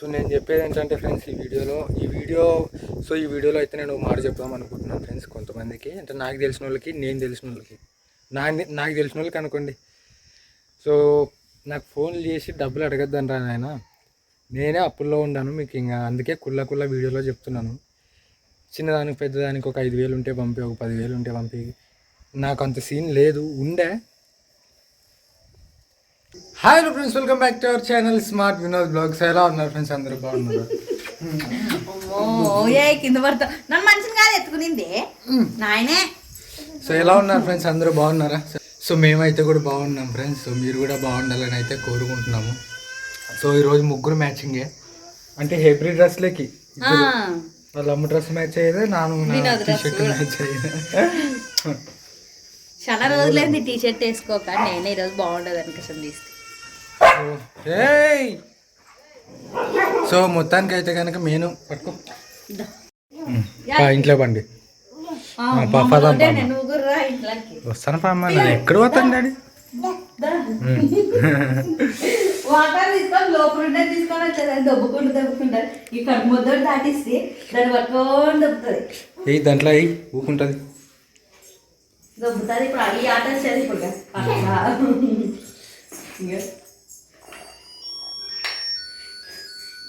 So నేను చెప్పేది ఏంటంటే ఫ్రెండ్స్ ఈ వీడియోలో ఈ వీడియో సో ఈ వీడియోలో అయితే నేను మాట చెప్దాం అనుకుంటున్నాను ఫ్రెండ్స్ కొంతమందికి. అంటే నాకు తెలిసిన వాళ్ళకి నేను తెలిసిన వాళ్ళకి. నా నాకు తెలిసిన వాళ్ళకి అనుకోండి. సో నాకు ఫోన్ చేసి డబ్బులు అడగద్దని రా నాయన. నేనే అప్పుల్లో ఉన్నాను మీకు ఇంకా అందుకే కుళ్ళ కుల్ల వీడియోలో చెప్తున్నాను. చిన్నదానికి పెద్దదానికి ఒక ఐదు వేలు ఉంటే పంపి ఒక పదివేలు ఉంటే పంపి. నాకు అంత సీన్ లేదు. ఉండే hi hello friends welcome back to our channel smart Vinod vlogs ఎలా ఉన్నారు ఫ్రెండ్స్ అందరూ బాగున్నారు? కింద పడతా. నన్ను మనిషిని కాదు ఎత్తుకునింది. నాయనే. సో ఎలా ఉన్నారు ఫ్రెండ్స్ అందరూ బాగున్నారా? సో మేమైతే కూడా బాగున్నాం ఫ్రెండ్స్ సో మీరు కూడా బాగుండాలని అయితే కోరుకుంటున్నాము. సో ఈరోజు ముగ్గురు మ్యాచింగే. అంటే హెబ్రి డ్రెస్లకి. వాళ్ళ అమ్మ డ్రెస్ మ్యాచ్ అయ్యేదే నాను నా వినోద్ టీ dress షర్ట్ కూడా. మ్యాచ్ అయ్యేదే. చాలా రోజులైంది టీ షర్ట్ వేసుకోక. నేనే ఈరోజు బాగుండదు అనుకోసం తీసుకు ఏయ్! సో మొత్తానికి అయితే కనుక నేను పట్టుకో ఇంట్లో బండి ఆ, పా, పదాం, పదాం. నువ్వు గుర్రా ఇంట్లోకి. వస్తాను పామ్మ ఎక్కడ పోతాను డాడీ? వాటర్ తీసుకొని లోపల ఉండే తీసుకొని వచ్చేది దొబ్బకుండా దొబ్బకుండా ఈ కడుపు ముద్ద దాటిస్తే దాన్ని పట్టుకొని దొబ్బుతుంది. ఏ దాంట్లో అయ్యి ఊకుంటుంది. దొబ్బుతుంది ఇప్పుడు. ఈ ఆట వచ్చేది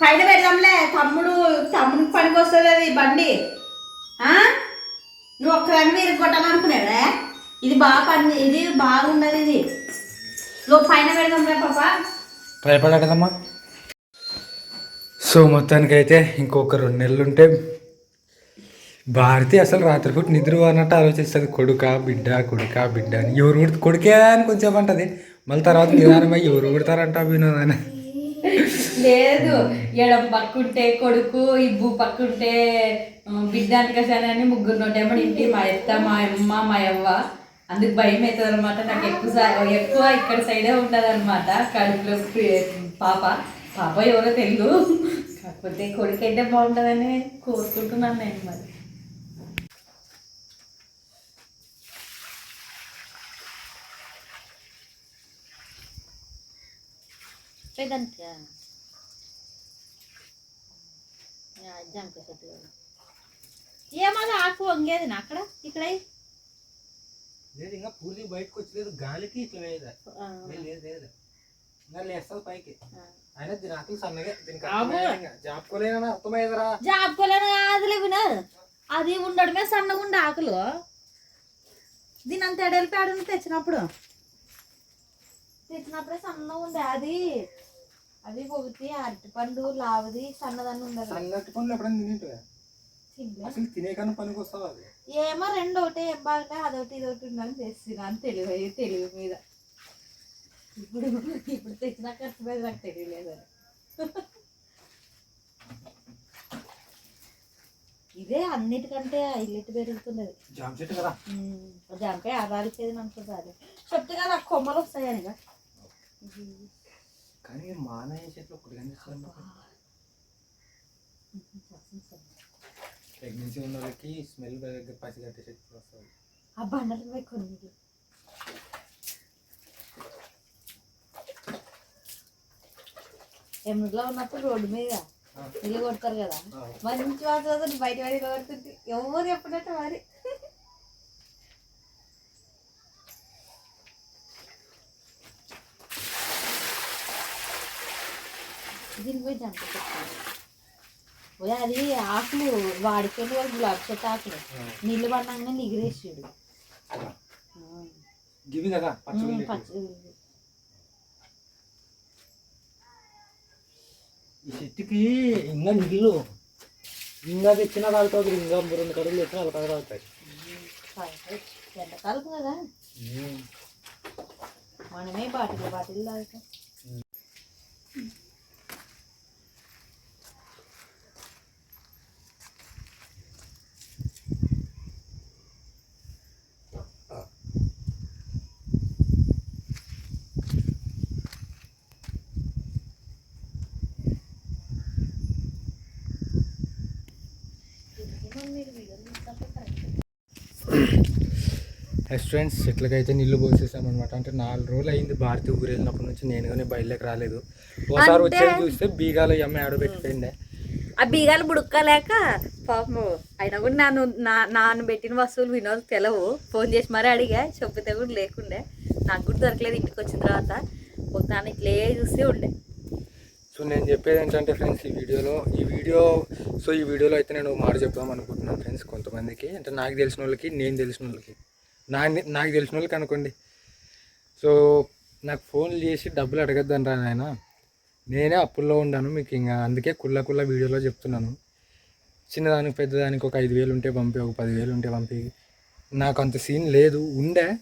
పైన పెడదాంలే. తమ్ముడు తమ్ముడికి పనికి వస్తుంది అది బండి. నువ్వు ఒక్కదాన్ని మీరు కొట్టాలనుకున్నాడా ఇది బాగా పని ఇది బాగున్నది ఇది. నువ్వు పైన పెడదాంలే పాప. భయపడదమ్మా సో మొత్తానికి అయితే ఇంకొక రెండు నెలలు ఉంటే భారతి అసలు రాత్రిపూట నిద్ర అన్నట్టు ఆలోచిస్తుంది. కొడుక బిడ్డ కొడుక బిడ్డ అని. ఎవరు కొడుకే అని కొంచెం అంటది. మళ్ళీ తర్వాత నిదానమై ఎవరు కొడతారంట వినోదని లేదు. ఎడం పక్కుంటే కొడుకు ఇబ్బు పక్కుంటే ఆ, బిడ్డ ముగ్గురు నోటేమో ఇంటి మా అత్త మా అమ్మ మా అవ్వ అందుకు భయం అవుతుంది అనమాట నాకు ఎక్కువ ఎక్కువ ఇక్కడ సైడే ఉంటుంది అనమాట కడుపులో పాప. పాప ఎవరో తెలుగు కాకపోతే కొడుకు అయితే బాగుంటుందని కోరుకుంటున్నాను నేను మరి. ఏమన్నా ఆకు వంగేది నా అక్కడ? ఇక్కడ? లేదు ఇంకా పూర్తి బయటకు వచ్చలేదు. గాలికి ఇట్లా వేయదా లేదు లేదు. ఇంకా లేస్తుంది పైకి. అయినా దీని ఆకలి సన్నగా దీనికి కాదులే అది ఉండడమే సన్నగా ఉండే ఆకులు. దీని అంత ఎడలిపాడు తెచ్చినప్పుడు? తెచ్చినప్పుడే సన్నగా ఉండే అది. అది ఒకటి అరటిపండు లావది సన్నదాన్ని ఉండదు. సన్నటి పనులు ఎప్పుడైనా తినలే. అసలు తినే కన్నా పనికి వస్తావు అది? ఏమో రెండు ఒకటే ఏం బాగుంటే అదొకటి ఇదొకటి ఉందని తెస్తున్నాను తెలివి తెలివి మీద. ఇప్పుడు ఇప్పుడు తెచ్చిన ఖర్చు మీద నాకు తెలియలేదు అది. ఇదే అన్నిటికంటే ఇల్లిటి పెరుగుతున్నది. జామ చెట్టు కదా? జామకాయ ఆదాలికేది అనుకుంటారు చెప్తే కదా నాకు కొమ్మలు వస్తాయని ఇక. కానీ మానయ్య చెట్లు ఒకటి కనిపిస్తుంది ప్రెగ్నెన్సీ ఉన్న వాళ్ళకి స్మెల్ పసి కట్టే చెట్లు వస్తుంది. ఆ బండలు పెట్టుకుని ఎమ్మిడిలో ఉన్నప్పుడు రోడ్డు మీద ఇల్లు కొడతారు కదా. మంచి వాసన బయట బయట కొడుతుంది ఎవరు ఎప్పుడంటే మరి? దీని పోయి జంట పోయి అది ఆకులు వాడిపోయిన వాళ్ళు గులాబీ చెట్టు ఆకులు. నీళ్ళు పడినాక నిగిరేసాడు. కదా? ఈ చెట్టుకి ఇంకా నీళ్ళు ఇంకా తెచ్చినా తాగుతుంది ఇంకా రెండు కడుగులు తెచ్చినా అలా తాగుతాయి. ఎండాకాలం కదా? మనమే బాటిల్ బాటిల్ తాగుతాం. రెస్టారెంట్స్ చెట్లకైతే నీళ్ళు పోసేసామన్నమాట. అంటే నాలుగు రోజులు అయింది భారతి ఊరు వెళ్ళినప్పటి నుంచి నేను కానీ బయలుదేరి రాలేదు. ఒకసారి వచ్చేది చూస్తే బీగాలు ఈ అమ్మాయి ఆడబెట్టిపోయిందే ఆ బీగాలు బుడుక్కలేక పాపము అయినా కూడా నాను నా నాన్న పెట్టిన వస్తువులు వినోద్ తెలవు. ఫోన్ చేసి మరీ అడిగా చెప్పితే కూడా లేకుండే. నాకు కూడా దొరకలేదు ఇంటికి వచ్చిన తర్వాత. ఒక తాను ఇట్లే చూసి ఉండే. సో నేను చెప్పేది ఏంటంటే ఫ్రెండ్స్ ఈ వీడియోలో ఈ వీడియో సో ఈ వీడియోలో అయితే నేను మాట చెప్దాం అనుకుంటున్నాను ఫ్రెండ్స్ కొంతమందికి. అంటే నాకు తెలిసిన వాళ్ళకి నేను తెలిసిన వాళ్ళకి. నా నాకు తెలిసిన వాళ్ళకి అనుకోండి. సో నాకు ఫోన్ చేసి డబ్బులు అడగద్దని రా నాయన. నేనే అప్పుల్లో ఉన్నాను మీకు ఇంకా. అందుకే కుల్ల కుల్ల వీడియోలో చెప్తున్నాను. చిన్నదానికి పెద్దదానికి ఒక ఐదు వేలు ఉంటే పంపి ఒక పదివేలు ఉంటే పంపి. నాకు అంత సీన్ లేదు. ఉండే.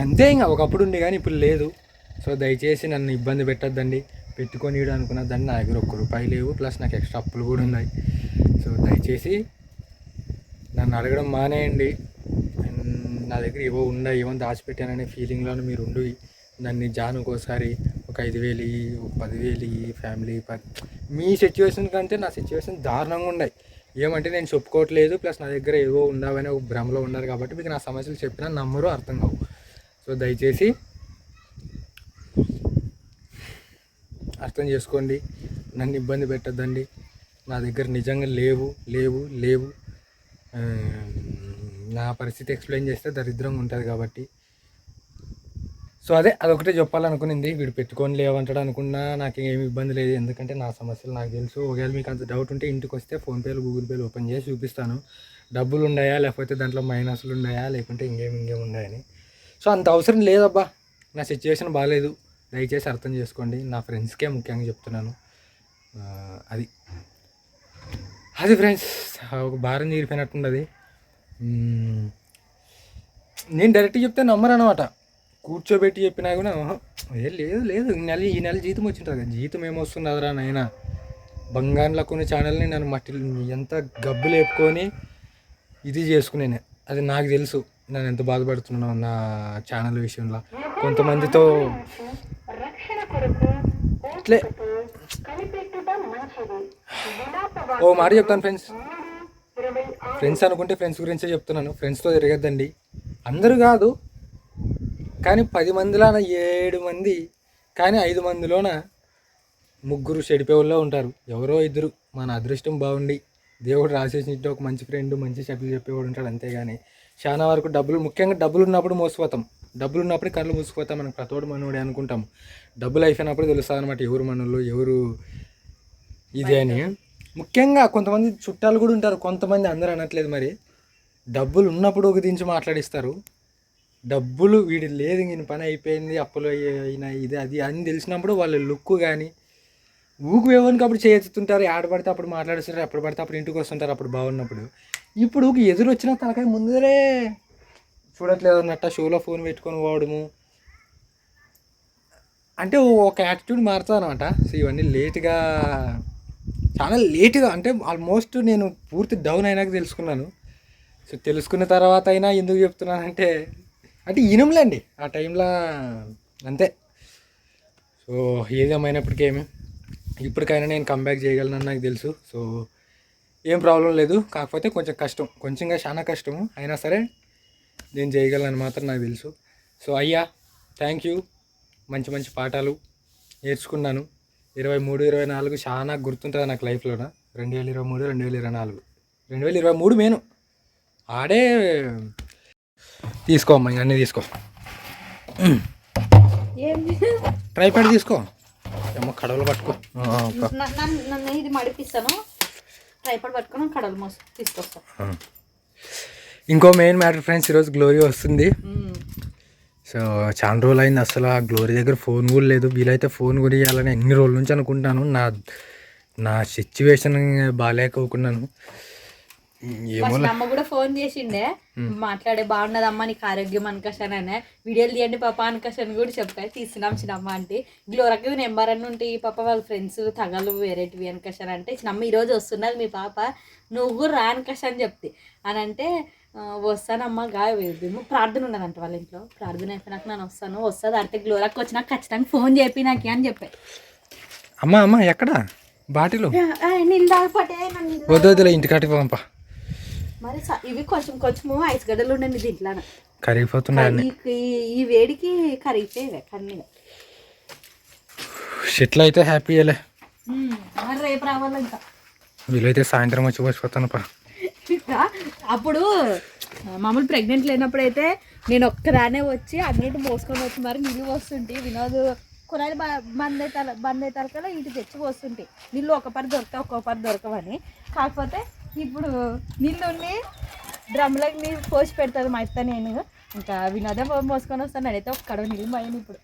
అంతే ఇంకా. ఒకప్పుడు ఉండే కానీ ఇప్పుడు లేదు. సో దయచేసి నన్ను ఇబ్బంది పెట్టద్దండి. పెట్టుకొని అనుకున్న దాన్ని నా దగ్గర ఒక్క రూపాయి లేవు. ప్లస్ నాకు ఎక్స్ట్రా అప్పులు కూడా ఉన్నాయి. సో దయచేసి నన్ను అడగడం మానేయండి. నా దగ్గర ఏవో ఉన్నాయి ఏమో దాచిపెట్టాననే ఫీలింగ్లోనే మీరు ఉండి. నన్ను జాను ఒకసారి ఒక ఐదు వేలు ఒక పదివేలు ఇయ్యి, ఫ్యామిలీ మీ సిచ్యువేషన్ కంటే నా సిచ్యువేషన్ దారుణంగా ఉన్నాయి. ఏమంటే నేను చెప్పుకోవట్లేదు ప్లస్ నా దగ్గర ఏవో ఉండవని ఒక భ్రమలో ఉన్నారు కాబట్టి మీకు నా సమస్యలు చెప్పినా నమ్మరు అర్థం కావు. సో దయచేసి అర్థం చేసుకోండి. నన్ను ఇబ్బంది పెట్టద్దండి. నా దగ్గర నిజంగా లేవు లేవు లేవు. నా పరిస్థితి ఎక్స్ప్లెయిన్ చేస్తే దరిద్రంగా ఉంటుంది కాబట్టి. సో అదే అదొకటే చెప్పాలనుకునింది. వీడు పెట్టుకొని లేవంటాడు అనుకున్నా నాకు ఏమి ఇబ్బంది లేదు. ఎందుకంటే నా సమస్యలు నాకు తెలుసు. ఒకవేళ మీకు అంత డౌట్ ఉంటే ఇంటికి వస్తే ఫోన్పేలు గూగుల్ పేలు ఓపెన్ చేసి చూపిస్తాను. డబ్బులు ఉన్నాయా? లేకపోతే దాంట్లో మైనస్లు ఉన్నాయా? లేకుంటే ఇంకేం ఇంకేం ఉన్నాయని. సో అంత అవసరం లేదబ్బా. నా సిచ్యువేషన్ బాగాలేదు దయచేసి అర్థం చేసుకోండి. నా ఫ్రెండ్స్కే ముఖ్యంగా చెప్తున్నాను. అది. అది ఫ్రెండ్స్ ఒక భారం తీరిపోయినట్టుండదు. మ్మ్. నేను డైరెక్ట్ చెప్తే నమ్మరు అనమాట కూర్చోబెట్టి చెప్పినా కూడా "ఆహా, ఏ లేదు లేదు. ఈ నెల ఈ నెల జీతం వచ్చింటుంది కదా జీతం ఏమొస్తుంది అదరా నాయన? బంగారంలో కొన్ని ఛానల్ని నన్ను మట్టి ఎంత గబ్బు లేపుకొని ఇది చేసుకునేనే. అది నాకు తెలుసు. నేను ఎంత బాధపడుతున్నానో నా ఛానల్ విషయంలో. కొంతమందితో ఇట్లే. ఓ మాట చెప్తాను ఫ్రెండ్స్ ఫ్రెండ్స్ అనుకుంటే ఫ్రెండ్స్ గురించే చెప్తున్నాను. ఫ్రెండ్స్తో తిరగద్దండి. అందరూ కాదు కానీ పది మందిలోన ఏడు మంది కానీ ఐదు మందిలోన ముగ్గురు చెడిపోయేవాళ్ళే ఉంటారు. ఎవరో ఇద్దరు మన అదృష్టం బాగుండి దేవుడు రాసేసినట్టు ఒక మంచి ఫ్రెండ్ మంచి చెప్పులు చెప్పేవాడు ఉంటాడు అంతేగాని చాలా వరకు డబ్బులు ముఖ్యంగా డబ్బులు ఉన్నప్పుడు మోసపోతాం. డబ్బులు ఉన్నప్పుడు కళ్ళు మూసిపోతాం మనకు ప్రతోడు మనోడే అనుకుంటాం. డబ్బులు అయిపోయినప్పుడు తెలుస్తుంది అనమాట ఎవరు మనోళ్ళు ఎవరు ఇది అని. ముఖ్యంగా కొంతమంది చుట్టాలు కూడా ఉంటారు. కొంతమంది అందరూ అనట్లేదు మరి. డబ్బులు ఉన్నప్పుడు ఒక దించి మాట్లాడిస్తారు. డబ్బులు వీడి లేదు ఈయన పని అయిపోయింది అప్పులు అయినా ఇది అది అని తెలిసినప్పుడు వాళ్ళ లుక్ కానీ ఊకు వేవనికి అప్పుడు చేస్తుంటారు ఆడ పడితే అప్పుడు మాట్లాడుతుంటారు అప్పుడు పడితే అప్పుడు ఇంటికి వస్తుంటారు అప్పుడు బాగున్నప్పుడు. ఇప్పుడు ఊకి ఎదురు వచ్చిన తనకాయ ముందరే చూడట్లేదు అన్నట్ట షోలో ఫోన్ పెట్టుకొని పోవడము. అంటే ఒక యాటిట్యూడ్ మారుతుంది అనమాట సో ఇవన్నీ లేట్గా చాలా లేట్గా అంటే ఆల్మోస్ట్ నేను పూర్తి డౌన్ అయినాక తెలుసుకున్నాను. సో తెలుసుకున్న తర్వాత అయినా ఎందుకు చెప్తున్నానంటే అంటే ఇనంలేండి ఆ టైంలో అంతే. సో ఏదేమైనప్పటికేమి ఇప్పటికైనా నేను కంబ్యాక్ చేయగలను నాకు తెలుసు. సో ఏం ప్రాబ్లం లేదు. కాకపోతే కొంచెం కష్టం కొంచెంగా చాలా కష్టము. అయినా సరే నేను చేయగలను మాత్రం నాకు తెలుసు. సో అయ్యా థ్యాంక్ యూ మంచి మంచి పాఠాలు నేర్చుకున్నాను. ఇరవై మూడు ఇరవై నాలుగు చాలా గుర్తుంటుంది నాకు లైఫ్లోన. రెండు వేల ఇరవై మూడు రెండు వేల ఇరవై నాలుగు రెండు వేల ఇరవై మూడు మేను. ఆడే తీసుకో అమ్మా అన్నీ తీసుకో. ట్రైపాడ్ తీసుకో. అమ్మ కడవలు పట్టుకో. ఇది మడిపిస్తాను. ట్రైపాడ్ పట్టుకొని తీసుకొస్తాను. ఇంకో మెయిన్ మ్యాటర్ ఫ్రెండ్స్ ఈరోజు గ్లోరీ వస్తుంది. సో చాలా రోజులు అయింది అసలు ఆ గ్లోరీ దగ్గర ఫోన్ కూడా లేదు. వీలైతే ఫోన్ కూడా ఇవ్వాలని ఎన్ని రోజుల నుంచి అనుకుంటాను. నా నా సిచ్యువేషన్ బాగాలేకోకున్నాను ఫస్ట్ అమ్మ కూడా ఫోన్ చేసిండే. మాట్లాడే బాగున్నదమ్మా నీకు ఆరోగ్యం అనకషన్ అనే. వీడియోలు తీయండి పాప అనకషన్ కూడా చెప్పాయి తీసినాం చిన్నమ్మ అంటే గ్లోరకి నెంబర్ అని ఉంటే ఈ పాప వాళ్ళ ఫ్రెండ్స్ తగలు వేరేటివి అనకషన్ అంటే చిన్నమ్మ ఈరోజు వస్తున్నది మీ పాప. నువ్వు కూడా రా అనకషన్ అని చెప్తే. అని అంటే "ఆ, వస్తానమ్మా గా ఏమో ప్రార్థన ఉన్నదంట వాళ్ళ ఇంట్లో. ప్రార్థన అయిపోయినాక నేను వస్తాను. వస్తుంది అంటే గ్లోరకి వచ్చినాక ఖచ్చితంగా ఫోన్ చెప్పి నాకు అని చెప్పాయి అమ్మ అమ్మ ఎక్కడ? బాటిలు? వద్దు ఇంటికాటికి పంప మరి ఇవి కొంచెం కొంచెము ఐస్ గడ్డలు ఉండండి దీంట్లో కరిగిపోతున్నాయి ఈ వేడికి కరిగిపోయేవే కన్నీ షెట్లు అయితే హ్యాపీయలే మరి రేపు రావాలి ఇంకా వీలైతే సాయంత్రం వచ్చి వచ్చిపోతాను పా అప్పుడు మామూలు ప్రెగ్నెంట్ లేనప్పుడు అయితే నేను ఒక్కదానే వచ్చి అన్నిటి మోసుకొని వచ్చి మరి నీళ్ళు పోస్తుంటే వినోద్ కొనాలి బంద్ అవుతారు బంద్ అవుతారు కదా ఇటు తెచ్చి పోస్తుంటే నీళ్ళు ఒక పని దొరుకుతాయి ఒక్కొక్క పని దొరకవని. కాకపోతే ఇప్పుడు నీళ్ళుండి డ్రమ్లోకి నీళ్ళు పోసి పెడతాది మా నేను. ఇంకా వినోదే మోసుకొని వస్తాను నేనైతే ఒక కడవ నీళ్ళు పోయాను ఇప్పుడు.